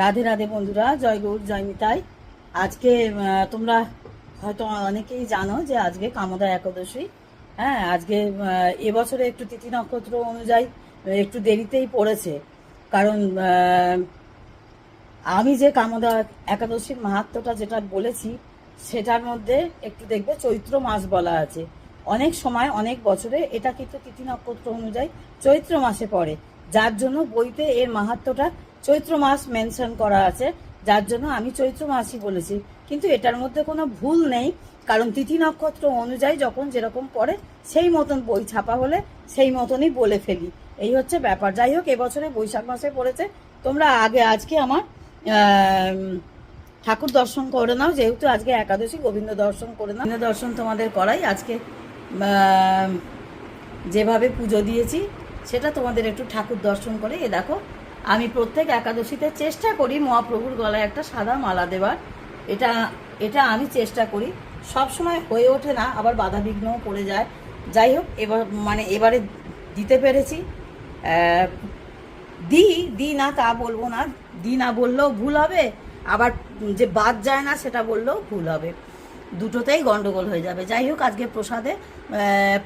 রাধে রাধে বন্ধুরা, জয় গৌর, জয় মিতাই। আজকে তোমরা হয়তো অনেকেই জানো যে আজকে কামদা একাদশী। হ্যাঁ আজকে এবছরে একটু তিথি নক্ষত্র অনুযায়ী একটু দেরিতেই পড়েছে। কারণ আমি যে কামদা একাদশীর মাহাত্মটা যেটা বলেছি, সেটার মধ্যে একটু দেখবে চৈত্র মাস বলা আছে। অনেক সময়, অনেক বছরে এটা কিন্তু তিথি নক্ষত্র অনুযায়ী চৈত্র মাসে পড়ে। যার জন্য বইতে এর মাহাত্মটা চৈত্র মাস মেনশন করা আছে, যার জন্য আমি চৈত্র মাসই বলেছি। কিন্তু এটার মধ্যে কোনো ভুল নেই, কারণ তিথি নক্ষত্র অনুযায়ী যখন যেরকম পড়ে, সেই মতন বই ছাপা হলে সেই মতনই বলে ফেলি। এই হচ্ছে ব্যাপার। যাই হোক, এবছরে বৈশাখ মাসে পড়েছে। তোমরা আগে আজকে আমার ঠাকুর দর্শন করে নাও, যেহেতু আজকে একাদশী, গোবিন্দ দর্শন করে নাও। দর্শন তোমাদের করাই। আজকে যেভাবে পুজো দিয়েছি, সেটা তোমাদের একটু ঠাকুর দর্শন করে। এ দেখো আমি প্রত্যেক একাদশীতে চেষ্টা করি মহাপ্রভুর গলায় একটা সাদা মালা দেওয়ার। এটা এটা আমি চেষ্টা করি। সব সময় হয়ে ওঠে না, আবার বাধা বিঘ্নও পড়ে যায়। যাই হোক, এবার মানে এবারে দিতে পেরেছি। দিই দিই না তা বলব না। দিই না বললেও ভুল হবে, আবার যে বাদ যায় না সেটা বললেও ভুল হবে। দুটোতেই গন্ডগোল হয়ে যাবে। যাই হোক, আজকে প্রসাদে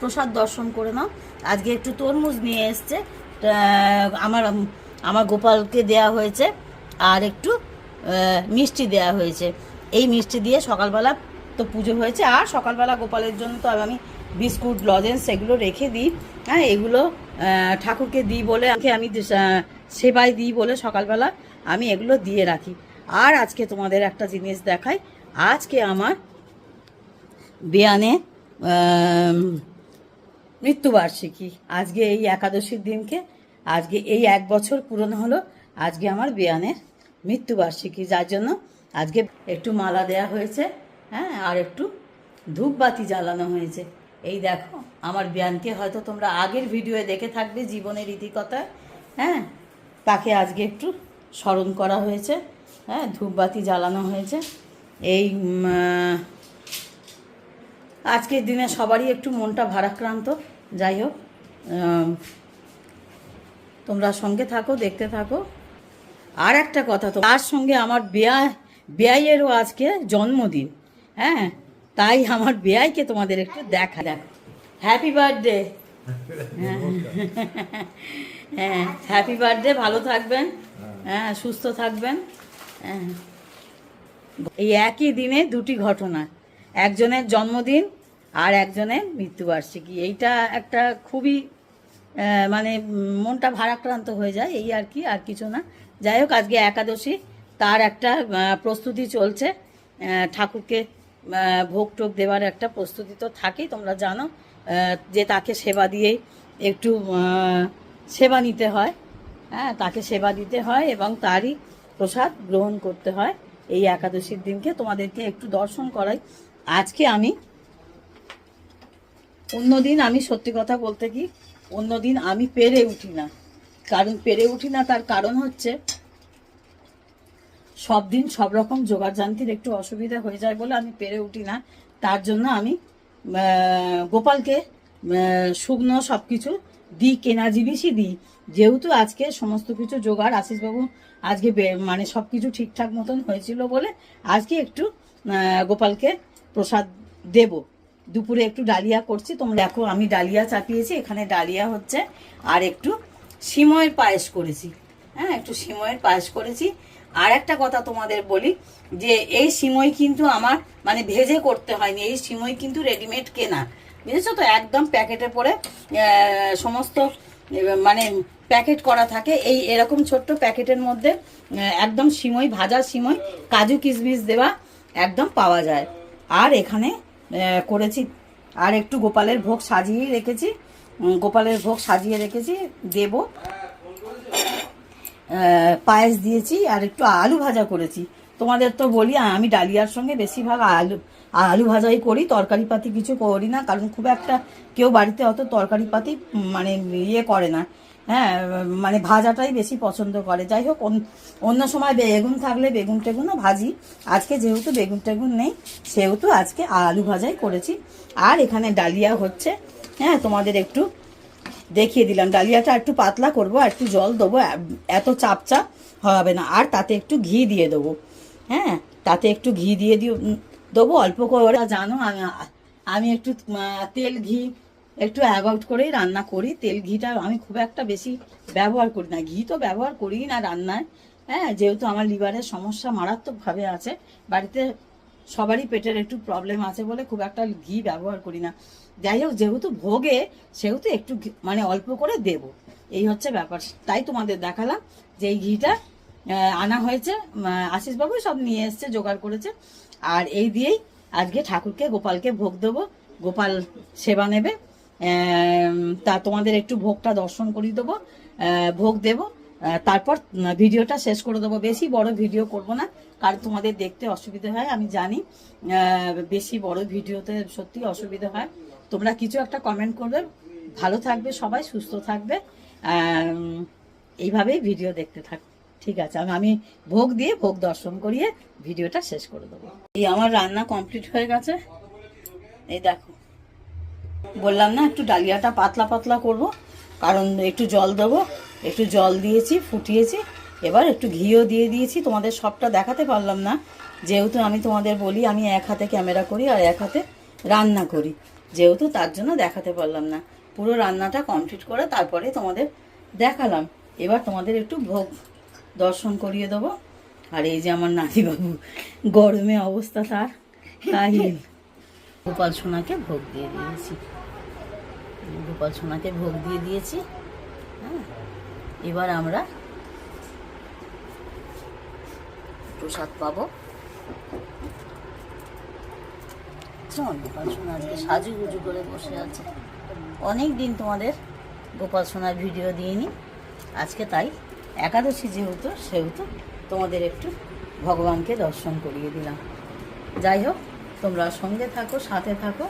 প্রসাদ দর্শন করে নাও। আজকে একটু তরমুজ নিয়ে এসছে। আমার আমার গোপালকে দেয়া হয়েছে আর একটু মিষ্টি দেয়া হয়েছে। এই মিষ্টি দিয়ে সকালবেলা তো পুজো হয়েছে। আর সকালবেলা গোপালের জন্য তো আমি বিস্কুট, লজেন্স এগুলো রেখে দিই। হ্যাঁ এগুলো ঠাকুরকে দিই বলে আমি সেবায় দিই বলে সকালবেলা আমি এগুলো দিয়ে রাখি। আর আজকে তোমাদের একটা জিনিস দেখাই। আজকে আমার বেয়ানে মৃত্যুবার্ষিকী। আজকে এই একাদশীর দিনকে আজকে এই এক বছর পূরণ হলো, আজকে আমার বেয়ানের মৃত্যুবার্ষিকী। যার জন্য আজকে একটু মালা দেয়া হয়েছে হ্যাঁ আর একটু ধূপবাতি জ্বালানো হয়েছে। এই দেখো, আমার বেয়ানকে হয়তো তোমরা আগের ভিডিওয়ে দেখে থাকবে জীবনের ইতিকথায় হ্যাঁ তাকে আজকে একটু স্মরণ করা হয়েছে হ্যাঁ ধূপবাতি জ্বালানো হয়েছে। এই আজকের দিনে সবারই একটু মনটা ভারাক্রান্ত। যাই হোক তোমরা সঙ্গে থাকো, দেখতে থাকো। আর একটা কথা, তো তার সঙ্গে আমার বেয়া, বেয়াইয়েরও আজকে জন্মদিন হ্যাঁ? তাই আমার বেয়াইকে তোমাদের একটু দেখা, দেখো। হ্যাপি বার্থডে হ্যাঁ হ্যাপি বার্থডে ভালো থাকবেন হ্যাঁ সুস্থ থাকবেন হ্যাঁ। এই একই দিনে দুটি ঘটনা, একজনের জন্মদিন আর একজনের মৃত্যুবার্ষিকী। এইটা একটা খুবই মানে মনটা ভারাক্রান্ত হয়ে যায়, এই আর কি, আর কিছু না। যাই হোক, আজকে একাদশী, তার একটা প্রস্তুতি চলছে। ঠাকুরকে ভোগ টোগ দেওয়ার একটা প্রস্তুতি তো থাকেই, তোমরা জানো। যে তাকে সেবা দিয়েই একটু সেবা নিতে হয়। হ্যাঁ তাকে সেবা দিতে হয় এবং তারই প্রসাদ গ্রহণ করতে হয় এই একাদশীর দিনকে। তোমাদেরকে একটু দর্শন করাই। আজকে আমি, অন্যদিন আমি সত্যি কথা বলতে কি অন্যদিন আমি পেরে উঠি না। কারণ পেরে উঠি না, তার কারণ হচ্ছে সব দিন সব রকম যোগাযান্তির একটু অসুবিধা হয়ে যায় বলে আমি পেরে উঠি না। তার জন্য আমি গোপালকে শুকনো সব কিছু দিই, কেনা জিনিসই দিই। যেহেতু আজকে সমস্ত কিছু জোগাড় আশিসবাবু আজকে মানে সব কিছু ঠিকঠাক মতন হয়েছিল বলে আজকে একটু গোপালকে প্রসাদ দেব। দুপুরে একটু ডালিয়া করছি। তোমরা দেখো, আমি ডালিয়া চাপিয়েছি, এখানে ডালিয়া হচ্ছে। আর একটু সিময়ের পায়েস করেছি। হ্যাঁ একটু সিময়ের পায়েস করেছি। আর একটা কথা তোমাদের বলি, যে এই সিমই কিন্তু আমার মানে ভেজে করতে হয়নি। এই সিমই কিন্তু রেডিমেড কেনা। বুঝেছ তো? একদম প্যাকেটে পরে সমস্ত মানে প্যাকেট করা থাকে। এই এরকম ছোট্ট প্যাকেটের মধ্যে একদম সিমই ভাজা সিমই কাজু কিশমিশ দেওয়া একদম পাওয়া যায়। আর এখানে করেছি। আর একটু গোপালের ভোগ সাজিয়ে রেখেছি। গোপালের ভোগ সাজিয়ে রেখেছি। দেবো। পায়েস দিয়েছি আর একটু আলু ভাজা করেছি। তোমাদের তো বলি, আমি ডালিয়ার সঙ্গে বেশিরভাগ আলু আলু ভাজাই করি। তরকারি পাতি কিছু করি না, কারণ খুব একটা কেউ বাড়িতে অত তরকারি পাতি মানে ইয়ে করে না। হ্যাঁ মানে ভাজাটাই বেশি পছন্দ করে। যাই হোক, অন- অন্য সময় বেগুন থাকলে বেগুন টেগুনও ভাজি। আজকে যেহেতু বেগুন টেগুন নেই, সেহেতু আজকে আলু ভাজাই করেছি। আর এখানে ডালিয়া হচ্ছে। হ্যাঁ তোমাদের একটু দেখিয়ে দিলাম। ডালিয়াটা একটু পাতলা করব, আর একটু জল দেবো। এত চাপ চাপ হবে না। আর তাতে একটু ঘি দিয়ে দেবো। হ্যাঁ তাতে একটু ঘি দিয়ে দিও দেবো। অল্প করে জানো, আমি আমি একটু তেল ঘি একটু অ্যাভয়েড করেই রান্না করি। তেল, ঘিটা আমি খুব একটা বেশি ব্যবহার করি না। ঘি তো ব্যবহার করি না রান্নায়। হ্যাঁ যেহেতু আমার লিভারের সমস্যা মারাত্মকভাবে আছে, বাড়িতে সবারই পেটের একটু প্রবলেম আছে বলে খুব একটা ঘি ব্যবহার করি না। যাই হোক, যেহেতু ভোগে, সেহেতু একটু মানে অল্প করে দেব। এই হচ্ছে ব্যাপার। তাই তোমাদের দেখালাম যে এই ঘিটা আনা হয়েছে। আশিসবাবু সব নিয়ে এসছে, জোগাড় করেছে। আর এই দিয়েই আজকে ঠাকুরকে, গোপালকে ভোগ দেবো। গোপাল সেবা নেবে। তা তোমাদের একটু ভোগটা দর্শন করিয়ে দেবো ভোগ দেবো। তারপর ভিডিওটা শেষ করে দেবো। বেশি বড় ভিডিও করব না, কারণ তোমাদের দেখতে অসুবিধা হয়, আমি জানি। বেশি বড় ভিডিওতে সত্যি অসুবিধা হয়। তোমরা কিছু একটা কমেন্ট করবে। ভালো থাকবে সবাই, সুস্থ থাকবে। এইভাবেই ভিডিও দেখতে থাকো, ঠিক আছে? আমি আমি ভোগ দিয়ে ভোগ দর্শন করিয়ে ভিডিওটা শেষ করে দেবো। এই আমার রান্না কমপ্লিট হয়ে গেছে। এই দেখো। বললাম না, একটু ডালিয়াটা পাতলা পাতলা করব। কারণ একটু জল দেবো, একটু জল দিয়েছি, ফুটিয়েছি। এবার একটু ঘিও দিয়ে দিয়েছি। তোমাদের সবটা দেখাতে পারলাম না। যেহেতু আমি তোমাদের বলি, আমি এক হাতে ক্যামেরা করি আর এক হাতে রান্না করি। যেহেতু তার জন্য দেখাতে পারলাম না। পুরো রান্নাটা কমপ্লিট করে তারপরে তোমাদের দেখালাম। এবার তোমাদের একটু ভোগ দর্শন করিয়ে দেবো। আর এই যে আমার নাতিবাবু, গরমে অবস্থা তার কাহিল গোপাল সোনাকে ভোগ দিয়ে দিয়েছি। গোপাল সোনাকে ভোগ দিয়ে দিয়েছি। হ্যাঁ এবার আমরা প্রসাদ পাবো। চল, গোপাল করে বসে আছে। অনেক দিন তোমাদের গোপাল সোনার ভিডিও দিইনি। আজকে তাই একাদশী যেহেতু, সেহেতু তোমাদের একটু ভগবানকে দর্শন করিয়ে দিলাম। যাই হোক, তোমরা সঙ্গে থাকো, সাথে থাকো,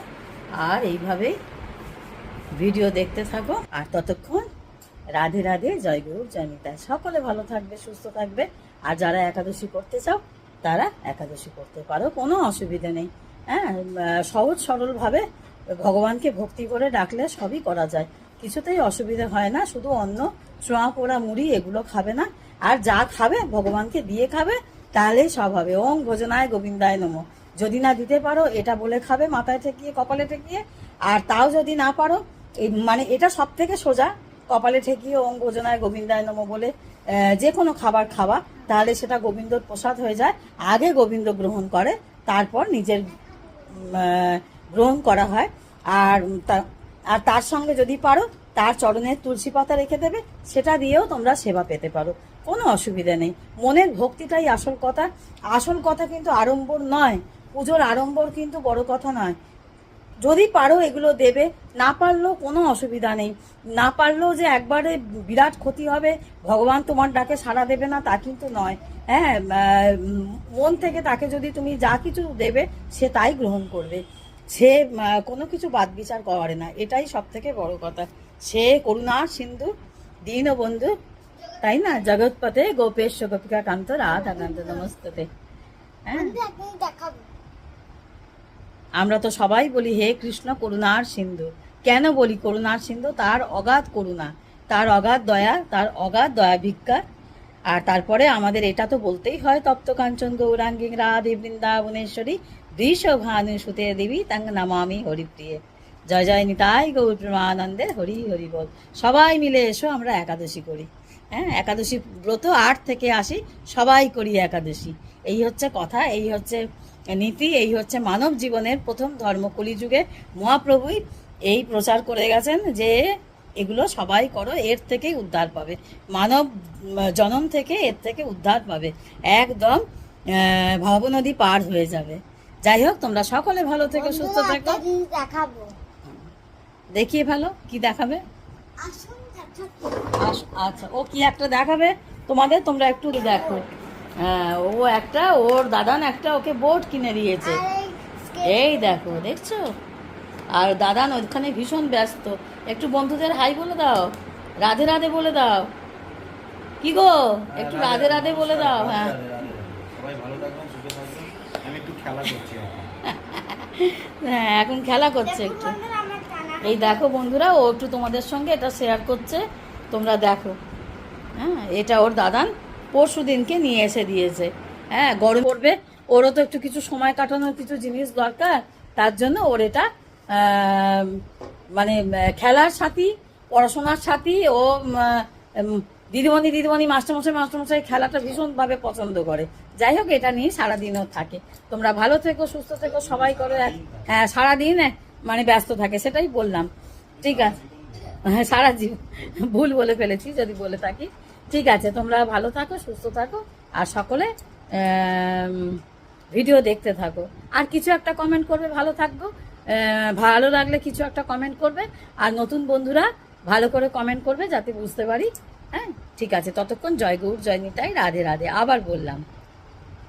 আর এইভাবেই ভিডিও দেখতে থাকো। আর ততক্ষণ রাধে রাধে, জয় গুরু, জয় নিতাই সকলে ভালো থাকবে, সুস্থ থাকবে। আর যারা একাদশী করতে চাও, তারা একাদশী করতে পারো। কোনো অসুবিধা নেই। হ্যাঁ সহজ সরলভাবে ভগবানকে ভক্তি করে ডাকলে সবই করা যায়। কিছুতেই অসুবিধা হয় না। শুধু অন্ন, ছোঁয়া, পোড়া, মুড়ি, এগুলো খাবে না। আর যা খাবে, ভগবানকে দিয়ে খাবে তাহলেই সব হবে। ওং ভোজনায় গোবিন্দায় নমঃ। যদি না দিতে পারো, এটা বলে খাবে মাথায় ঠেকিয়ে, কপালে ঠেকিয়ে। আর তাও যদি না পারো এই মানে এটা সব থেকে সোজা। কপালে ঠেকিয়ে ওং ভোজনায় গোবিন্দায় নম বলে যে কোনো খাবার খাওয়া, তাহলে সেটা গোবিন্দর প্রসাদ হয়ে যায়। আগে গোবিন্দ গ্রহণ করে, তারপর নিজের গ্রহণ করা হয়। আর আর তার সঙ্গে যদি পারো, তার চরণের তুলসী পাতা রেখে দেবে, সেটা দিয়েও তোমরা সেবা পেতে পারো। কোনো অসুবিধা নেই। মনের ভক্তিটাই আসল কথা। আসল কথা কিন্তু আড়ম্বর নয়। পুজোর আড়ম্বর কিন্তু বড় কথা নয়। যদি পারো এগুলো দেবে, না পারলেও কোনো অসুবিধা নেই। না পারলেও যে একবারে বিরাট ক্ষতি হবে, ভগবান তোমার ডাকে সাড়া দেবে না, তা কিন্তু নয়। হ্যাঁ মন থেকে তাকে যদি তুমি যা কিছু দেবে, সে তাই গ্রহণ করবে। সে কোনো কিছু বাদ বিচার করে না, এটাই সব থেকে বড় কথা। সে করুণা, সিন্ধু, দীনবন্ধু, তাই না? জগৎপথে গোপেশ গোপিকা কান্ত রাধা কান্ত নমস্তে হ্যাঁ আমরা তো সবাই বলি, হে কৃষ্ণ, করুণার সিন্ধু। কেন বলি করুণার সিন্ধু? তার অগাধ করুণা, তার অগাধ দয়া, তার অগাধ দয়া ভিক্ষা। আর তারপরে আমাদের এটা তো বলতেই হয়, তপ্ত কাঞ্চন গৌরাঙ্গী রাধে বৃন্দাবনেশ্বরী দৃশ ভানু সুতে দেবী তাং নামামি হরিপ্রিয়ে। জয় জয় নিতাই গৌর প্রেমানন্দে, হরি হরি বল। সবাই মিলে এসো, আমরা একাদশী করি। হ্যাঁ একাদশী ব্রত আট থেকে আসি, সবাই করি একাদশী। এই হচ্ছে কথা, এই হচ্ছে নীতি এই হচ্ছে মানব জীবনের প্রথম ধর্ম কলিযুগে মহাপ্রভুই এই প্রচার করে গেছেন যে এগুলো সবাই করো এর থেকেই উদ্ধার পাবে। মানব জনম থেকে এর থেকে উদ্ধার পাবে। একদম আহ, ভবনদী পার হয়ে যাবে। যাই হোক তোমরা সকলে ভালো থেকে সুস্থ থেকো। দেখাবো। দেখিয়ে ভালো কি দেখাবে? আচ্ছা ও কি একটা দেখাবে? তোমাদের তোমরা একটু দেখো। হ্যাঁ ও একটা ওর দাদান একটা ওকে বোট কিনে দিয়েছে। এই দেখো দেখছ? আর দাদান ওখানে ভীষণ ব্যস্ত। একটু বন্ধুদের হাই বলে দাও। রাধে রাধে বলে দাও। কি গো? একটু রাধে রাধে বলে দাও হ্যাঁ। সবাই ভালো থাকবেন সুস্থ থাকবেন। আমি একটু খেলা করছি এখন। হ্যাঁ এখন খেলা করছে একটু। এই দেখো বন্ধুরা ও একটু তোমাদের সঙ্গে এটা শেয়ার করছে। তোমরা দেখো। হ্যাঁ এটা ওর দাদান। পরশু দিনকে নিয়ে এসে দিয়েছে। হ্যাঁ গরম পড়বে, ওরও তো একটু কিছু সময় কাটানোর কিছু জিনিস দরকার, তার জন্য ওর এটা মানে খেলার সাথী, পড়াশোনার সাথী, ও দিদিমণি দিদিমণি, মাস্টারমশাই মাস্টারমশাই খেলাটা ভীষণভাবে পছন্দ করে। যাই হোক, এটা নিয়ে সারাদিনও থাকে। তোমরা ভালো থেকো, সুস্থ থেকো, সবাই করো হ্যাঁ সারাদিন মানে ব্যস্ত থাকে, সেটাই বললাম। ঠিক আছে। হ্যাঁ সারা জীবন ভুল বলে ফেলেছি, যদি বলে থাকি। ঠিক আছে, তোমরা ভালো থাকো, সুস্থ থাকো, আর সকলে ভিডিও দেখতে থাকো। আর কিছু একটা কমেন্ট করবে, ভালো থাকব ভালো লাগলে কিছু একটা কমেন্ট করবে। আর নতুন বন্ধুরা ভালো করে কমেন্ট করবে, যাতে বুঝতে পারি। হ্যাঁ ঠিক আছে, ততক্ষণ জয় গৌর, জয় নিতাই, রাধে রাধে। আবার বললাম।